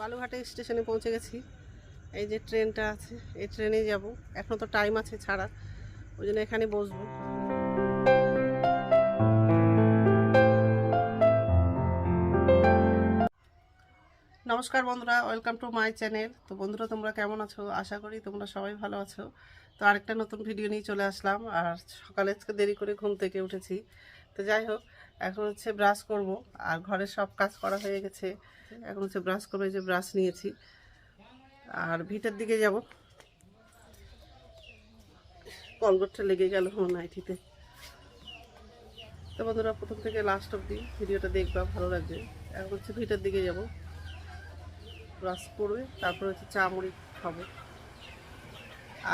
বালুঘাটে স্টেশনে পৌঁছে গেছি। এই যে ট্রেনটা আছে, এই ট্রেনেই যাব। এখনও তো টাইম আছে ছাড়া, ওই জন্য এখানে বসবো। নমস্কার বন্ধুরা ওয়েলকাম টু মাই চ্যানেল তো বন্ধুরা, তোমরা কেমন আছো? আশা করি তোমরা সবাই ভালো আছো। তো আরেকটা নতুন ভিডিও নিয়ে চলে আসলাম। আর সকালে দেরি করে ঘুম থেকে উঠেছি। তো যাই হোক এখন হচ্ছে ব্রাশ করব। আর ঘরের সব কাজ করা হয়ে গেছে। এখন হচ্ছে ব্রাশ করব যে ব্রাশ নিয়েছি। আর ভিটের দিকে যাব। কলগটটা লেগে গেল নাইটিতে। তো বন্ধুরা, প্রথম থেকে লাস্ট অবধি ভিডিওটা দেখবা, ভালো লাগবে। এখন হচ্ছে ভিটার দিকে যাব। ব্রাশ করবে তারপর হচ্ছে চা মুড়ি খাব।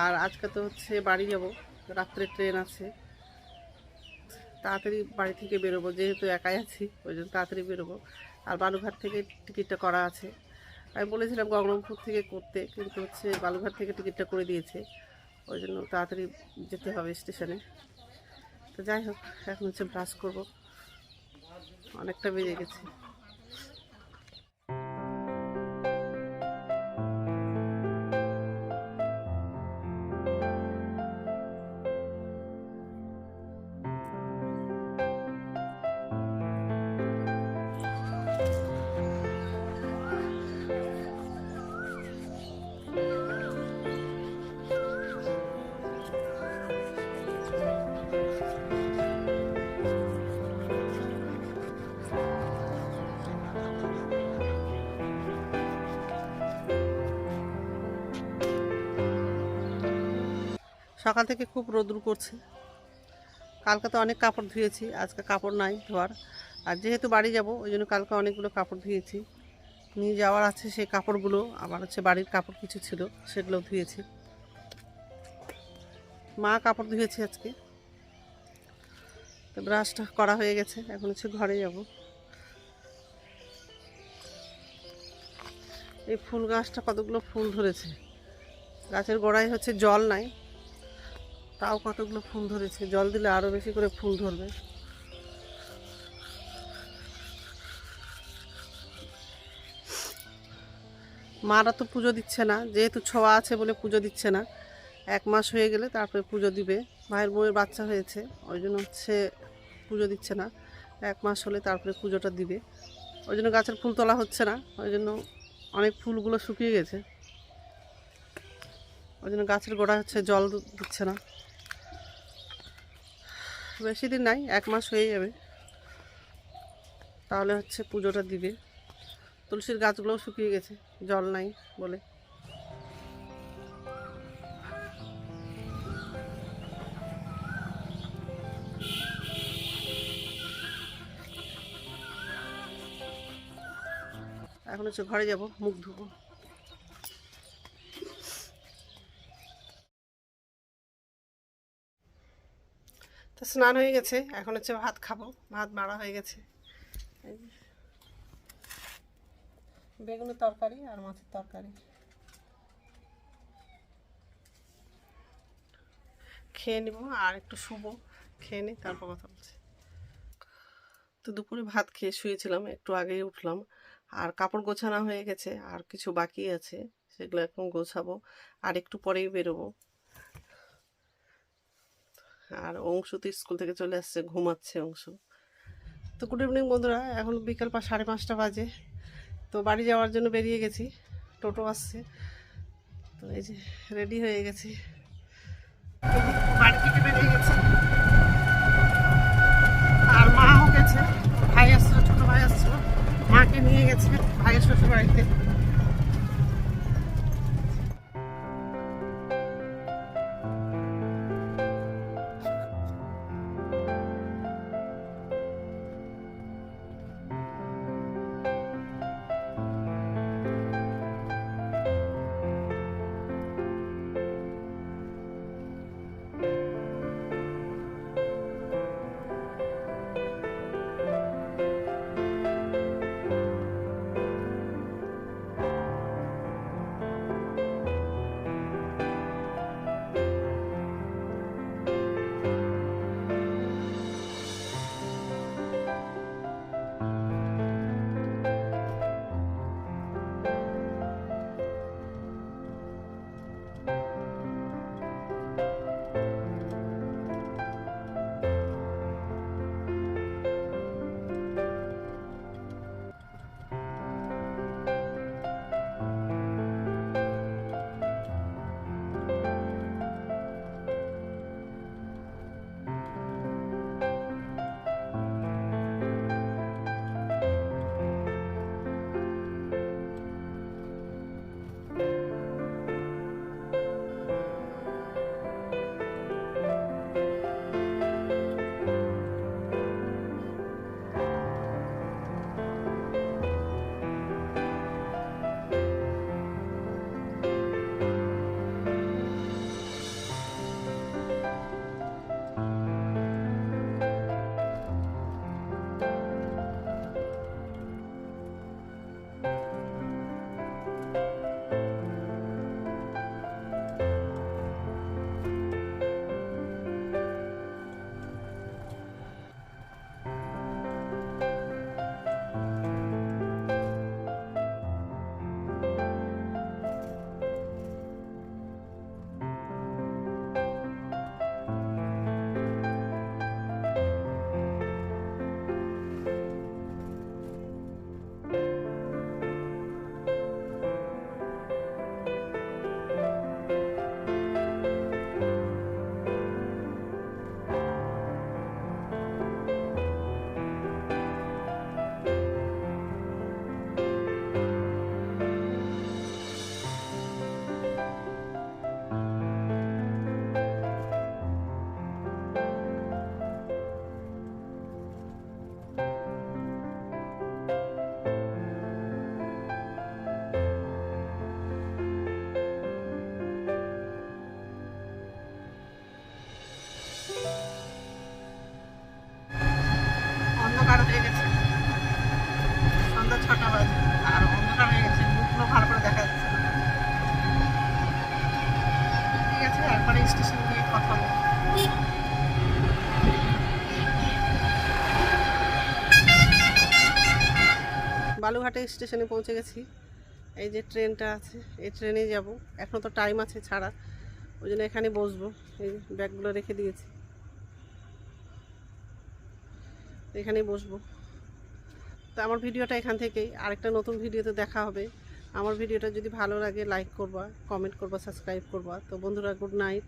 আর আজকে তো হচ্ছে বাড়ি যাব। রাত্রে ট্রেন আছে। তাড়াতাড়ি বাড়ি থেকে বেরোবো, যেহেতু একাই আছি, ওই জন্য তাড়াতাড়ি বেরোবো। আর বালুঘাট থেকে টিকিটটা করা আছে। আমি বলেছিলাম গঙ্গরামপুর থেকে করতে, কিন্তু হচ্ছে বালুঘাট থেকে টিকিটটা করে দিয়েছে। ওই জন্য তাড়াতাড়ি যেতে হবে স্টেশনে। তো যাই হোক, এখন হচ্ছে ব্রাশ করব। অনেকটা বেজে গেছে। সকাল থেকে খুব রোদ্রু করছে। কালকে তো অনেক কাপড় ধুয়েছি, আজকে কাপড় নাই ধোয়ার। আর যেহেতু বাড়ি যাব, ওই জন্য কালকে অনেকগুলো কাপড় ধুয়েছি। নিয়ে যাওয়ার আছে সেই কাপড়গুলো, আবার হচ্ছে বাড়ির কাপড় কিছু ছিল, সেগুলো ধুয়েছি। মা কাপড় ধুয়েছে আজকে। তো ব্রাশটা করা হয়ে গেছে, এখন হচ্ছে ঘরে যাব। এই ফুল গাছটা কতগুলো ফুল ধরেছে। গাছের গোড়ায় হচ্ছে জল নাই। তাও কতগুলো ফুল ধরেছে? জল দিলে আরও বেশি করে ফুল ধরবে। মারা তো পুজো দিচ্ছে না, যেহেতু ছোঁয়া আছে বলে পুজো দিচ্ছে না। এক মাস হয়ে গেলে তারপরে পুজো দিবে। ভাইয়ের বউয়ের বাচ্চা হয়েছে, ওই জন্য হচ্ছে পুজো দিচ্ছে না। এক মাস হলে তারপরে পুজোটা দিবে। ওই জন্য গাছের ফুল তোলা হচ্ছে না, ওই জন্য অনেক ফুলগুলো শুকিয়ে গেছে। ওই জন্য গাছের গোড়া হচ্ছে জল দিচ্ছে না। বেশি দিন নাই, এক মাস হয়ে যাবে। তাহলে হচ্ছে পুজোটা দিবে। তুলসীর গাছগুলোও শুকিয়ে গেছে, জল নাই বলে। এখন হচ্ছে ঘরে যাব, মুখ ধুবো। স্নান হয়ে গেছে। এখন হচ্ছে ভাত খাব। ভাত বাড়া হয়ে গেছে। বেগুনের তরকারি আর মাছের তরকারি। খেয়ে নিব আর একটু শুবো। খেয়ে নিই তারপর কথা বলছি। তো দুপুরে ভাত খেয়ে শুয়েছিলাম, একটু আগেই উঠলাম। আর কাপড় গোছানো হয়ে গেছে, আর কিছু বাকি আছে, সেগুলো এখন গোছাবো। আর একটু পরেই বেরোবো। আর অংশ তো স্কুল থেকে চলে আসছে, ঘুমাচ্ছে অংশ। তো গুড ইভিনিং বন্ধুরা, এখন বিকাল পা সাড়ে পাঁচটা বাজে। তো বাড়ি যাওয়ার জন্য বেরিয়ে গেছি, টোটো আসছে। তো এই যে রেডি হয়ে গেছি। বাড়ি থেকে বেরিয়ে গেছে। বালুঘাটে স্টেশনে পৌঁছে গেছি। এই যে ট্রেনটা আছে, এই ট্রেনে যাব। এখনও তো টাইম আছে ছাড়া। ওই জন্য এখানে বসবো। এই ব্যাগগুলো রেখে দিয়েছি। এখানেই বসবো। তো আমার ভিডিওটা এখান থেকেই। আরেকটা নতুন ভিডিওতে দেখা হবে। আমার ভিডিওটা যদি ভালো লাগে লাইক করবা কমেন্ট করবা সাবস্ক্রাইব করবা। তো বন্ধুরা গুড নাইট